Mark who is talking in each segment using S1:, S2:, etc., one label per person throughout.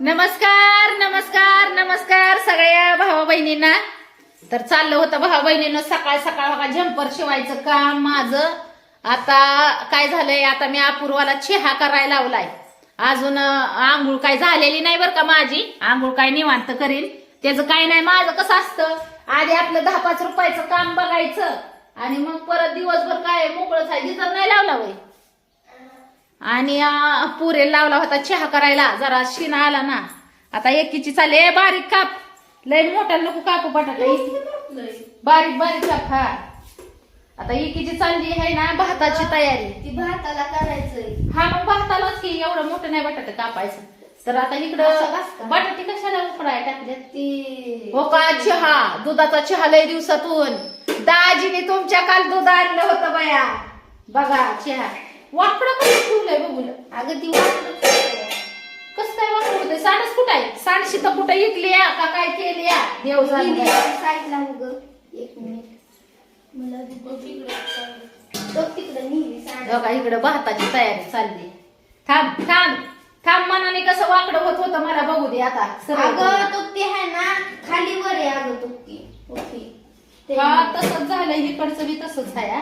S1: नमस्कार नमस्कार नमस्कार सगळ्या भावा बहिणींना तर चाललं होतं भावा बहिणीनं सकाळ सकाळ बघा झंपर शिवायचं काम माझं. आता काय झालंय आता मी अपूर्वाला चहा करायला लावलाय. अजून आंघोळ काय झालेली नाही बरं का माझी. आंघोळ काय निवांत करीन. त्याचं काय नाही माझं कसं असतं? आधी आपलं दहा पाच रुपयाचं काम बघायचं. आणि मग परत दिवसभर काय मोकळं आहे गिजर नाही लावला वय आणि पुरे लावला होता चहा करायला. जरा शिना आला ना. आता एकीची चालले. "ए, बारीक काप. लय मोठा नको कापू बटाटा. बारीक बारीक काप हा. आता एकीची चालली आहे ना भाताची तयारी.
S2: ती भाताला करायचंय.
S1: हा मग भातालाच की एवढं मोठं नाही बटाटा कापायचं. तर आता इकडं? बटाटे कशाला उकडाय टाकल्यात
S2: ती
S1: हो का चहा? दुधाचा चहा लय दिवसातून. दाजीने तुमच्या काल दूध आणलं होतं बाया. बघा चहा. वाकडं कसं ठेवलंय बघून
S2: अगं ती
S1: कसं काय वाकडं होतंय? सांडच कुठं आहे? सांडशी तर कुठं इकली या का काय केली या? देव जाणे.
S2: साईडला उग. एक मिनिट. मला तो तिकडं नेहमी सांग
S1: बघा इकडं भाताची तयारी चालली. थांब थांब. थांब मनाने कसं वाकडं होत होतं मला बघू दे आता.
S2: अगं तो ते आहे ना खाली वर आहे अगं तो ती ओके.
S1: हा तसंच झालं इकडचं बी तसंच आहे.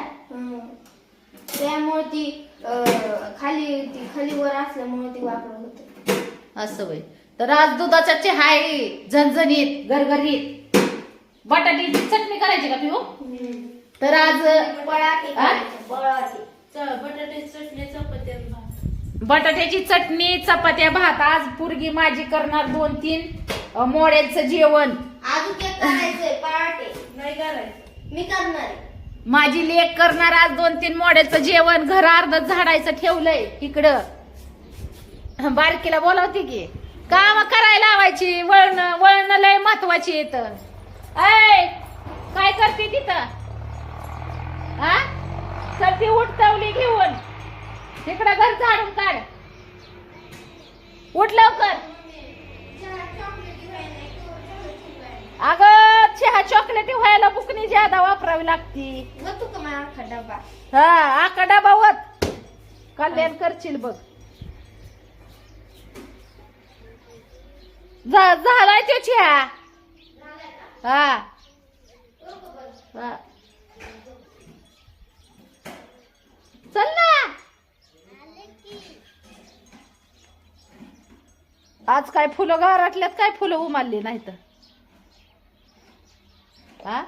S2: त्यामुळे ती खाली ती खाली वर असल्यामुळे ती वाकडं होत.
S1: असं वय तर आज दुधाचा चहा आहे झणझणीत गरगरीत बटाट्याची चटणी करायची का पिऊ तर आज
S3: बटाट्याची चटणी चपात्या भात.
S1: बटाट्याची चटणी चपात्या भात. आज पुरगी माझी करणार दोन तीन मोड्याचं जेवण.
S2: अजून करायचंय पराठे.
S3: नाही करायचं.
S2: मी करणार आहे.
S1: माझी लेक करणार आज दोन तीन मॉडेलचं जेवण घर अर्ध झाडायचं ठेवलंय इकडं. बारकीला बोलावते की काम करायला लावायची वळण वळण लय महत्वाची येत ऐ काय करते तिथं? हा सती ती उठतवली घेऊन. तिकडं घर झाडून काढ. उठ लवकर. अगं! चहा चॉकलेटी व्हायला बुकनी ज्यादा वापरावी लागती.
S2: का माझा अख्खा डबा?
S1: हा आका डबावत कल्याण करशील बघ. झा- झालाय तो चहा. हा. हा. चल ना. आज काय फुलं गाराटल्यात काय फुलं उमारली नाही हा?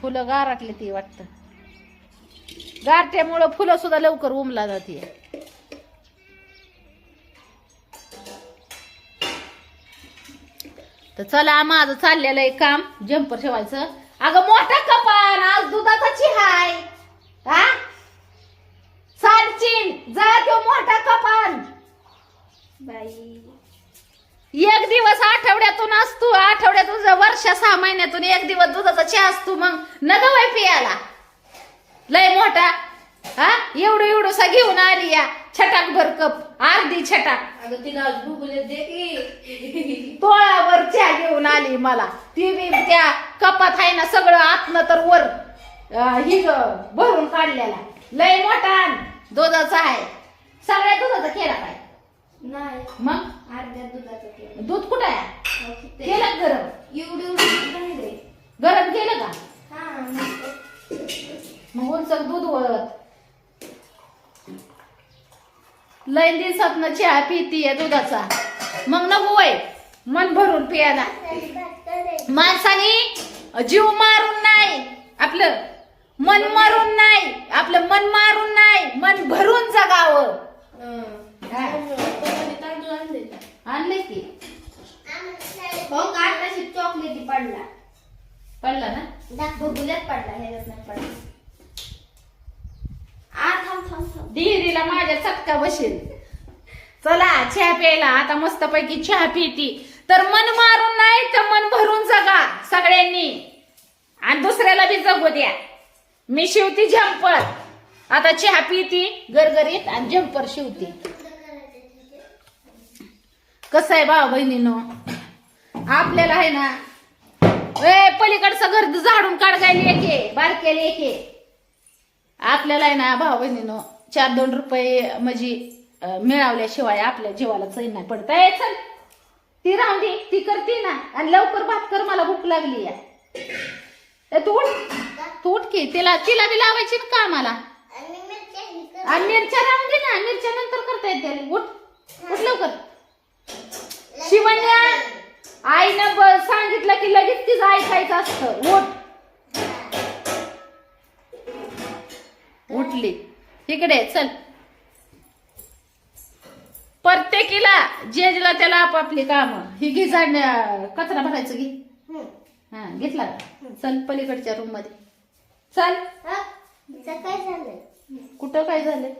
S1: फुलं गाराटले ती वाटतं. गारट्यामुळं फुलं सुद्धा लवकर उमला जाते. तर चला माझं चाललेलं आहे काम जम्पर ठेवायचं. अगं मोठा कपान आज दुधाचा चिहा आहे हा? सांडचीन जा तो मोठा कपान.
S2: बाई.
S1: एक दिवस आठवड्यातून असतो आठवड्यातून वर्ष सहा महिन्यातून एक दिवस दुधाचा चहा असतो मग नग वय पियाला. लय मोठा. हा? एवढं एवढसा घेऊन आली या. छटाक भर कप अर्धी छटाक. तोळावर चहा घेऊन आली मला. ती मी त्या कपात आहे ना सगळं आतनं तर वर ही भरून काढलेला. लय मोठा दुधाचा आहे. सगळ्या दुधाचा केला काय?
S2: नाही.
S1: मग?
S2: अर्ध्या दुधाचं
S1: दूध कुठं आहे? केलं गरम.
S2: एवढी एवढी राहिले
S1: गरम केलं का?
S2: हा.
S1: मग उंचक दूध वळत. लय दिवसात चहा पितीये दुधाचा. मग नको वय. मन भरून पियाला माणसाने जीव मारून नाही. आपलं मन मारून नाही. आपलं मन मारून नाही. मन भरून जगावं.
S3: हं.
S1: हा.
S3: आणले
S1: की
S2: हो का आताशी चॉकलेटी पडला
S1: पडला ना?
S2: बघुल्यात पडला नाही पडला. आ थांब थांब थांब.
S1: डिरीला माझ्या चटका बसेल. चला चहा प्यायला. आता मस्तपैकी चहा पिती. तर मन मारून नाही तर मन भरून जगा सगळ्यांनी. आणि दुसऱ्याला बी जगू द्या. मी शिवती झंपर. आता चहा पिती गरगरीत आणि झंपर शिवती. कसं आहे भाऊ बहिणीनो? आपल्याला आहे ना ए पलीकडचं घर झाडून काढायला एके बारकेले एके आपल्याला आहे ना भाऊ बहिणीनो चार दोन रुपये म्हणजे मिळवल्याशिवाय आपल्या जीवाला चैन नाही पडत. ए, चल. ती राहून दे ती करते ना. आणि लवकर भात कर मला भूक लागली आहे. ए, तू उठ. तू उठ की तिला तिला बी लावायची ना
S2: ही कर.
S1: आणि मिरच्या राहून दे ना मिरच्या नंतर करता येते. उठ. उठ लवकर. शिवण्या. आईनं सांगितलं की लगेच तिचं ऐकायचं असतं. उठ. उठली. इकडे चल. प्रत्येकीला जे जिला त्याला आपापली काम. ही घे झाड कचरा भरायचं घे. हा घेतला? चल पलीकडच्या रूममध्ये. चल.
S2: हा? काय झालंय?
S1: कुठं काय झालंय?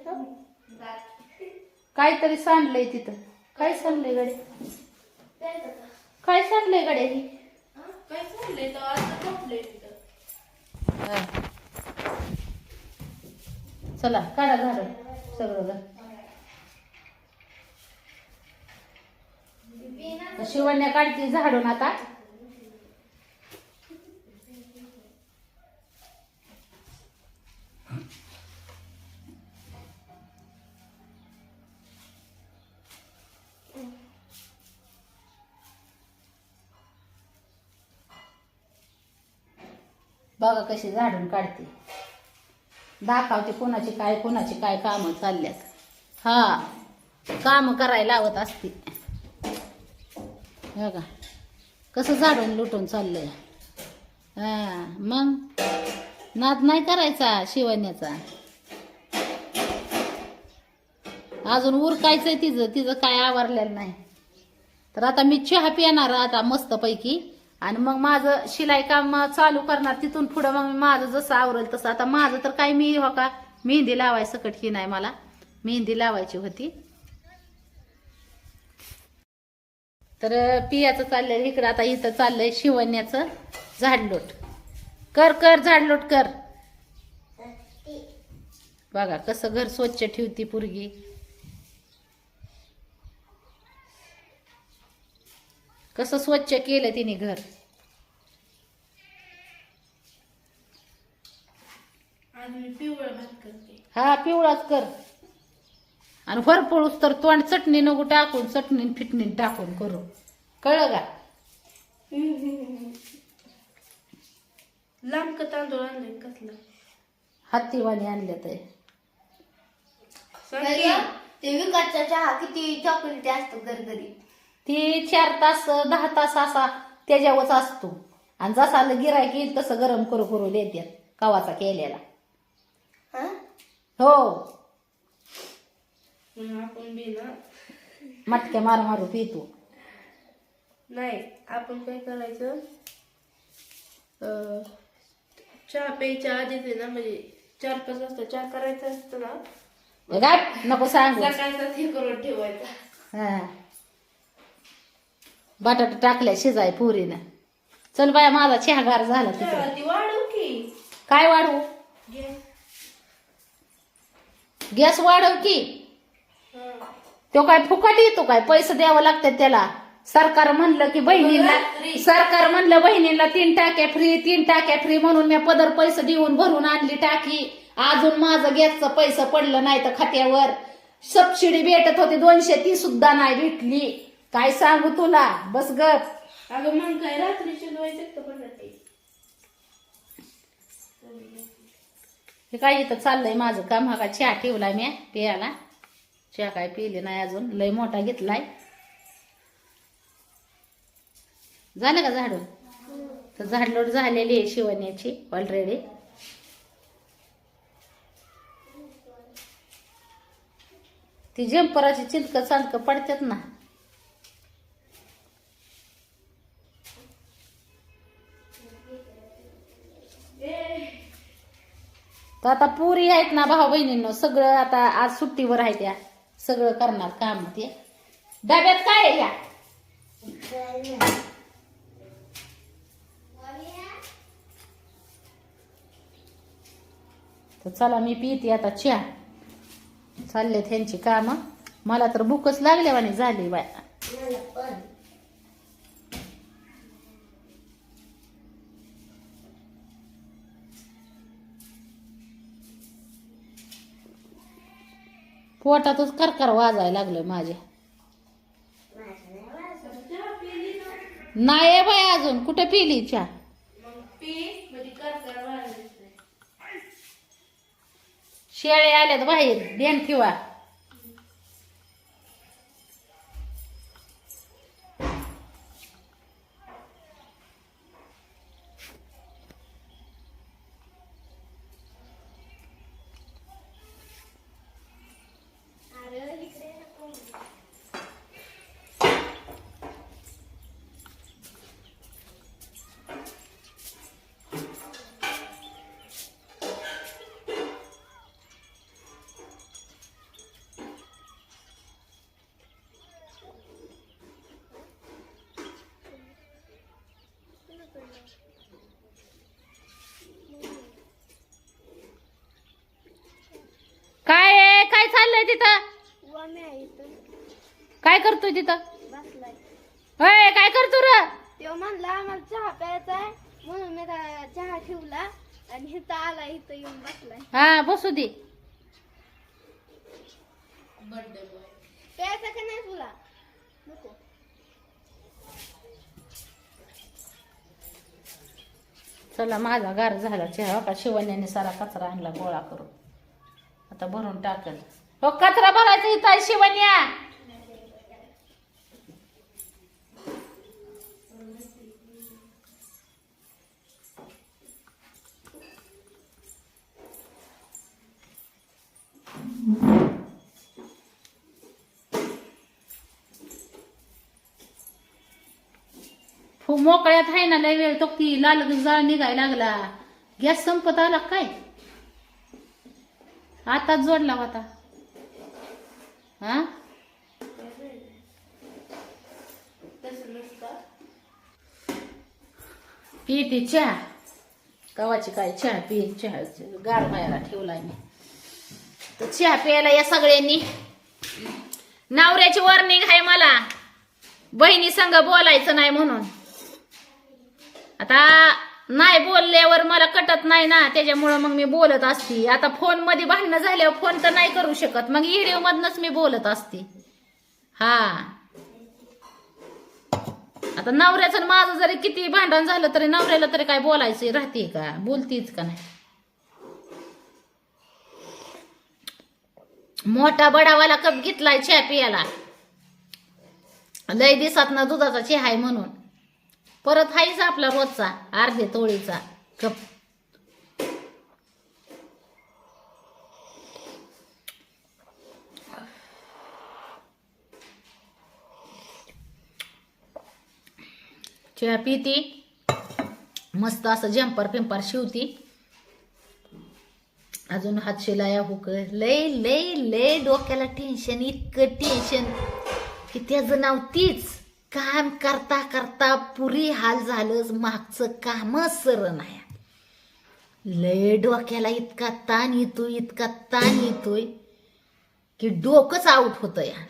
S1: काहीतरी सांडलंय तिथं. काय सांडलंय गडे
S3: काय
S1: सांडलंय गडे ही?
S3: काय चाललंय तर आता
S1: हा. चला काढा झाड सगळं शिवण्या काढते झाडून आता बघा कशी झाडून काढते. दाखवते कोणाची काय कोणाची काय कामं चालल्यात. हा काम करायला लावत असते. बघा कसं झाडून लुटून चाललंय. हा मग नाद नाही करायचा शिवण्याचा. अजून उरकायचंय तिचं तिचं काय आवरलेलं नाही. तर आता मी चहा पिणार आता मस्तपैकी. आणि मग माझं शिलाई काम चालू करणार तिथून पुढं मग माझं जसं आवरेल तसं. आता माझं तर काही मी हो का मेहंदी लावाय सकट ही नाही मला. मेहंदी लावायची होती. तर पियाचं चाललंय इकडं आता इथं चाललंय शिवण्याचं झाडलोट. कर कर झाडलोट कर. बघा कसं घर स्वच्छ ठेवती पुरगी. कसं स्वच्छ केलं तिने घर? हा पिवळाच कर. आणि फरफळूस तर तोंड चटणी नको टाकून चटणी फिटणी टाकून करू. कळलं का?
S3: लांब का तांदूळ आणले कसला?
S1: हत्तीवाणी
S3: की.
S2: गं? ते विकतचा चहा किती चॉकलेटी असतो घरघरी.
S1: ती चार तास दहा तास असा त्याच्यावरच असतो. आणि जसा गिरायक येईल तसं गरम करू करू देतात कवाचा केलेला.
S2: हा?
S1: हो.
S3: आपण बी ना
S1: मटक्या मार मारू पितो.
S3: नाही आपण काय करायचं? अं, चहा प्यायच्या आधीच आहे ना म्हणजे चार पाच वाजता चहा करायचा असतो ना
S1: काय नको सांगू.
S3: सकाळचा हे करून ठेवायचा.
S1: हा. बटाटा टाकल्या शिजाय पुरीनं. चल बाया माझा चहा गार झाला तिकडे.
S3: वाढव की.
S1: काय वाढवू. गॅस. वाढव की. तो काय फुकट येतो काय? पैसे द्यावं लागतात त्याला. सरकार म्हणलं की बहिणींना सरकार म्हणलं बहिणींना तीन टाक्या फ्री तीन टाक्या फ्री म्हणून मी पदर पैसे देऊन भरून आणली टाकी. अजून माझं गॅसचं पैसे पडलं नाही तर खात्यावर. सबसिडी भेटत होती दोनशे ती सुद्धा नाही भेटली. काय सांगू तुला? बस गप.
S3: अगं मग काय रात्री शिजवायचं
S1: हे काय इथं चाललंय माझं काम? हा का चहा ठेवलाय मी पियाला चहा काय पिले नाही अजून. लय मोठा घेतलाय. झालं का झाडून? तर झाडलोट झालेली आहे शिवण्याची ऑलरेडी ती जंपराची चिंतक चांदक पडतात ना. तर आता पुरी आहेत ना भाऊ बहिणींनो सगळं आता आज सुट्टीवर आहेत त्या. सगळं करणार काम ते. डब्यात काय आहे या? तर चला मी पिते आता चहा. चालले त्यांची काम. मला तर भूकच लागल्यावानी झाली बाय
S2: मला पण
S1: पोटातच करकर वाजायला लागलं माझ्या. नाही बाय अजून. कुठे पिली चहा? शेळे आल्यात बाहेर. देण ठेवा. तिथं?
S2: वामी आहे इथं.
S1: काय करतोय तिथं?
S2: बसलाय.
S1: होय काय करतो र?
S2: तो म्हणला आम्हाला चहा प्यायचा आहे. म्हणून मी त्या चहा ठेवला आणि इथं आला इथं येऊन बसलाय.
S1: हा बसू दे.
S2: प्यायचा का नाही तुला? नको.
S1: चला माझा गार झाला चहा का शिवण्याने सारा कचरा आणला गोळा करून. आता भरून टाकल. हो कचरा भरायचा इथं शिवण्या. मोकळ्यात आहे ना लय वेळ तो की लाल जाळ निघायला लागला. गॅस संपत आला काय? आता जोडला होता. हा?
S3: तसं
S1: चहा. गव्हाची काय चहा? पी चहा. गार मायला ठेवलाय मी. तर चहा प्यायला या सगळ्यांनी. नवऱ्याची वॉर्निंग आहे मला. बहिणी संग बोलायचं नाही म्हणून. आता नाही बोलल्यावर मला कटत नाही ना त्याच्यामुळं मग मी बोलत असते. आता फोनमध्ये भांडणं झाल्यावर फोन तर नाही करू शकत. मग व्हिडिओ मधनच मी बोलत असते. हा. आता नवऱ्याचं माझं जरी किती भांडण झालं तरी नवऱ्याला तरी काय बोलायचं राहते का? बोलतीच का नाही? मोठा बडावाला कप घेतलाय चहा पियाला लय दिसात ना दुधाचा चहा आहे म्हणून. परत हायचा आपला रोजचा अर्धे तोळीचा. कप चहा पिती. मस्त असं जम्पर पिंपर शिवती. अजून हात शिलाया हुक लय लय लय डोक्याला टेन्शन इतकं टेन्शन की त्याचं नाव तीच. काम करता करता पुरी हाल झालंच मागचं कामच सर नाही. लय डोक्याला इतका ताण येतोय इतका ताण येतोय की डोकंच आऊट होतं या.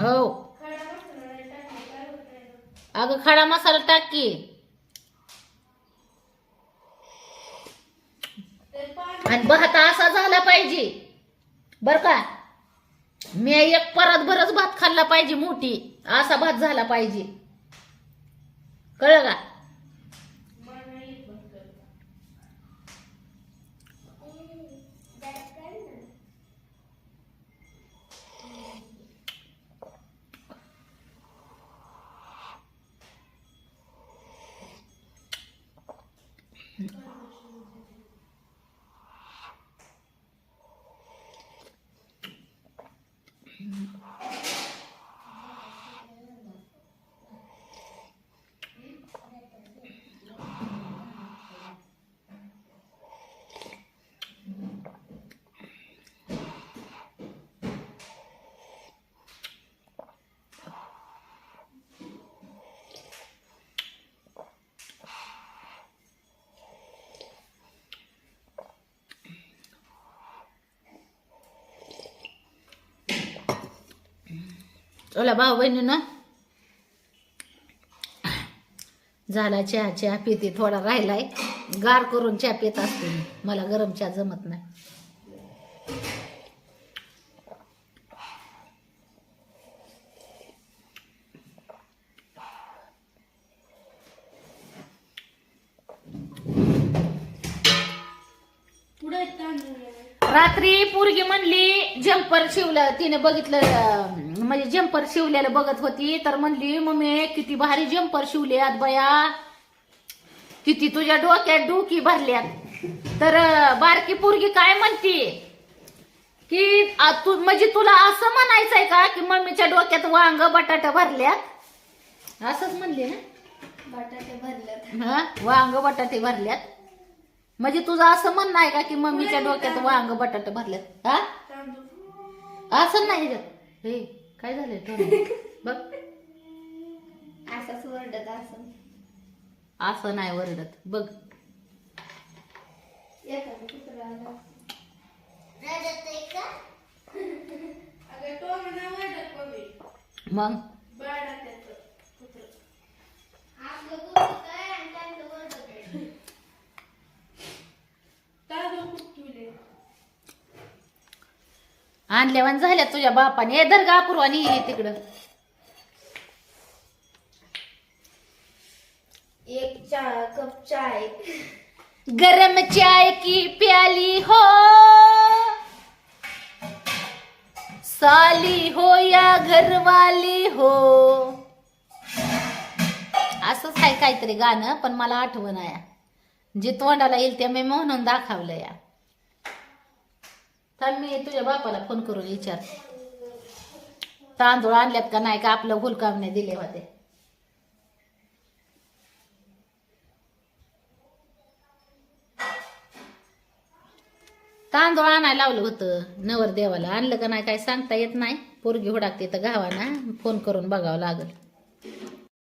S1: हो. अगं खडा मसाला टाकी आणि भात असा झाला पाहिजे. बर का? मी एक परत भरच भात खाल्ला पाहिजे मोठी. असा भात झाला पाहिजे. कळलं का? चला भाऊ बहिणीनं झाला चहा चहा पिते थोडा राहिलाय गार करून चहा पित असते मी. मला गरम चहा जमत नाही रात्री पोरगी म्हणली जम्पर शिवलं तिने बघितलं अं, म्हणजे जम्पर शिवलेलं बघत होती. तर म्हणली मम्मी किती भारी जम्पर शिवल्यात बया. किती तुझ्या डोक्यात डोकी भरल्यात. तर अं, बारकी पोरगी काय म्हणती? की आ, तू म्हणजे तुला असं म्हणायचंय का की मम्मीच्या डोक्यात वांग बटाटा भरल्यात? असंच म्हणली ना.
S2: बटाटे भरलेत
S1: हा? वांग बटाटे भरल्यात. म्हणजे तुझं असं म्हणणं आहे का की मम्मीच्या डोक्यात वांग बटाटे भरल्यात हा? असं नाही. हे काय तोंडाला? बघ.
S2: असंच वरडत असं.
S1: असं नाही वरडत. बघ. मग
S3: बाळा त्याचं कुत्रं.
S2: आपलं कुत्रं काय आणि त्यांचं वरडत.
S3: तांदूळ खूप ठेवले
S1: आणल्यावान झाल्या तुझ्या बापाने. ए धर गापुरवानी येईल तिकडं.
S2: एक चहा कप चाय.
S1: गरम चाय की प्याली हो. साली हो या घरवाली हो. असंच आहे काहीतरी गाणं पण मला आठवण आहे जे तोंडाला येईल ते मी म्हणून दाखवलं या. थांब मी तुझ्या बापाला फोन करून विचार तांदूळ आणल्यात का नाही का आपलं हुलकामने दिले होते. तांदूळ आणायला लावलं होतं. नवर देवाला आणलं का नाही काय सांगता येत नाही. पोरगी हुडाकते तर गावाना फोन करून बघावं लागल.